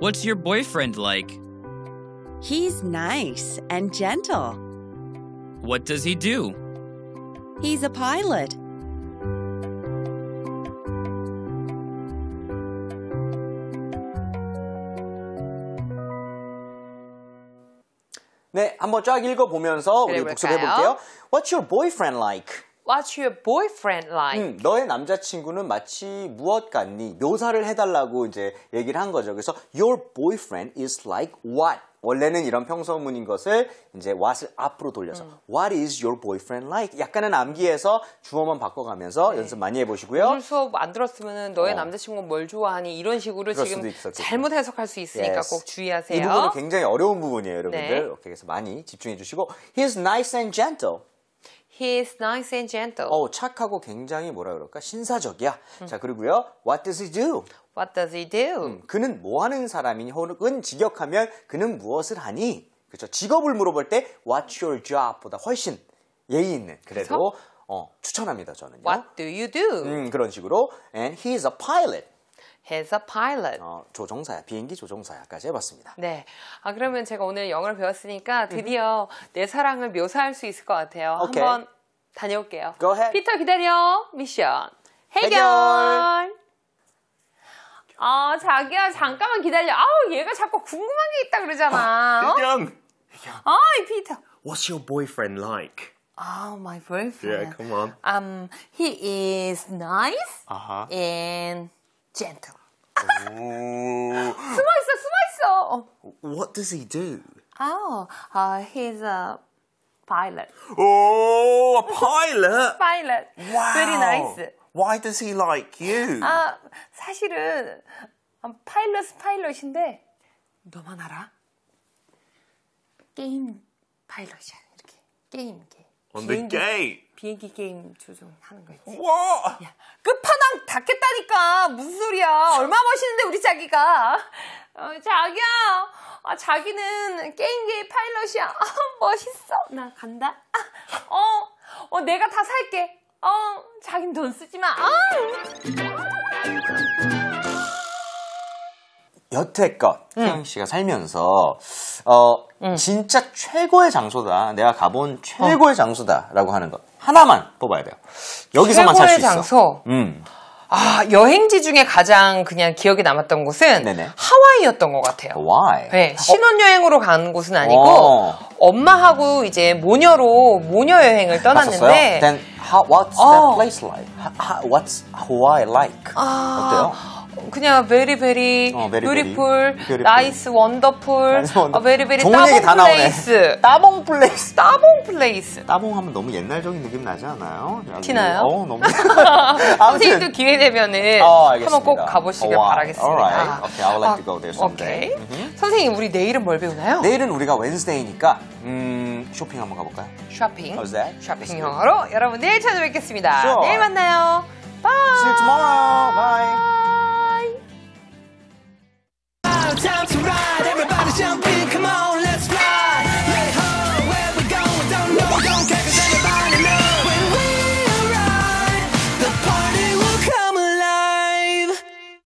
What's your boyfriend like? He's nice and gentle. What does he do? He's a pilot. 네, 한번 쫙 읽어보면서 우리 그래볼까요? 복습해볼게요. What's your boyfriend like? What's your boyfriend like? 음, 너의 남자친구는 마치 무엇 같니? 묘사를 해달라고 이제 얘기를 한 거죠. 그래서 your boyfriend is like what? 원래는 이런 평서문인 것을 이제 what을 앞으로 돌려서 What is your boyfriend like? 약간은 암기해서 주어만 바꿔가면서 연습 많이 해보시고요. 오늘 수업 안 들었으면 너의 어. 남자친구가 뭘 좋아하니 이런 식으로 지금 있었겠죠. 잘못 해석할 수 있으니까 Yes. 꼭 주의하세요. 이 부분은 굉장히 어려운 부분이에요, 여러분들. 네. 이렇게 해서 많이 집중해 주시고 He's nice and gentle. He's nice and gentle. 어, 착하고 굉장히 뭐라 그럴까? 신사적이야. 자, 그리고요. What does he do? What does he do? 음, 그는 뭐 하는 사람이니? 혹은 직역하면 그는 무엇을 하니? 그렇죠. 직업을 물어볼 때 What's your job? 보다 훨씬 예의 있는 그래도 어, 추천합니다, 저는요. What do you do? 음, 그런 식으로 And he is a pilot. He's a pilot. 어, 조종사야. 비행기 조종사야까지 해봤습니다. 네. 아, 그러면 제가 오늘 영어를 배웠으니까 드디어 내 사랑을 묘사할 수 있을 것 같아요. 오케이. 한번 다녀올게요. Go ahead. 피터 기다려. 미션. 해결. 해결. 아, 자기야, 잠깐만 기다려. 아우, 얘가 자꾸 궁금한 게 있다 그러잖아. 어? Young, 아이, 피터. what's your boyfriend like? Oh, my boyfriend. Yeah, come on. Um, he is nice Uh huh. and gentle. Ooh. 숨어 있어, 숨어 있어. What does he do? Oh, uh, he's a pilot. Oh, a pilot. Pilot. Wow. Very nice. Why does he like you? 아, 사실은 아, 파일럿 파일럿인데 너만 알아? 게임 파일럿이야. 이렇게 게임 게. On the gate. 비행기 게임 조종하는 거 있지. What? 야, 끝판왕 닿겠다니까 무슨 소리야? 얼마 멋있는데 우리 자기가. 어, 자기야, 아, 자기는 게임계의 파일럿이야. 아, 멋있어. 나 간다. 아, 어, 어, 내가 다 살게. 어, 자긴 돈 쓰지 마. 아. 여태껏 태영 씨가 살면서 어 진짜 최고의 장소다. 내가 가본 최고의 장소다라고 하는 것 하나만 뽑아야 돼요. 여기서만 살 수 있어. 장소. 음. 아, 여행지 중에 가장 그냥 기억에 남았던 곳은 네네. 하와이였던 것 같아요. Why? 네, 신혼여행으로 간 곳은 아니고 어. 엄마하고 이제 모녀로 모녀 여행을? 떠났는데 Then how, what's 어. that place like? Ha- what's Hawaii like? 아, 어때요? 그냥 wonderful. 어, very very 좋은 얘기 다 따봉. 플레이스, 따봉 플레이스. 따봉 플레이스. 따봉 하면 너무 옛날적인 느낌 나지 않아요? 티나요? 어, 너무. 선생님도 기회 되면은 어. 한번 꼭 가보시길 어, 와. 바라겠습니다. Alright. Okay, I would like to go there someday. 오케이. 선생님, 우리 내일은 뭘 배우나요? 내일은 우리가 wednesday니까 음, 쇼핑 한번 가볼까요? 쇼핑. How's that? 쇼핑 영어로 여러분 내일 찾아뵙겠습니다. Sure. 내일 만나요. 바이. See you tomorrow. Bye.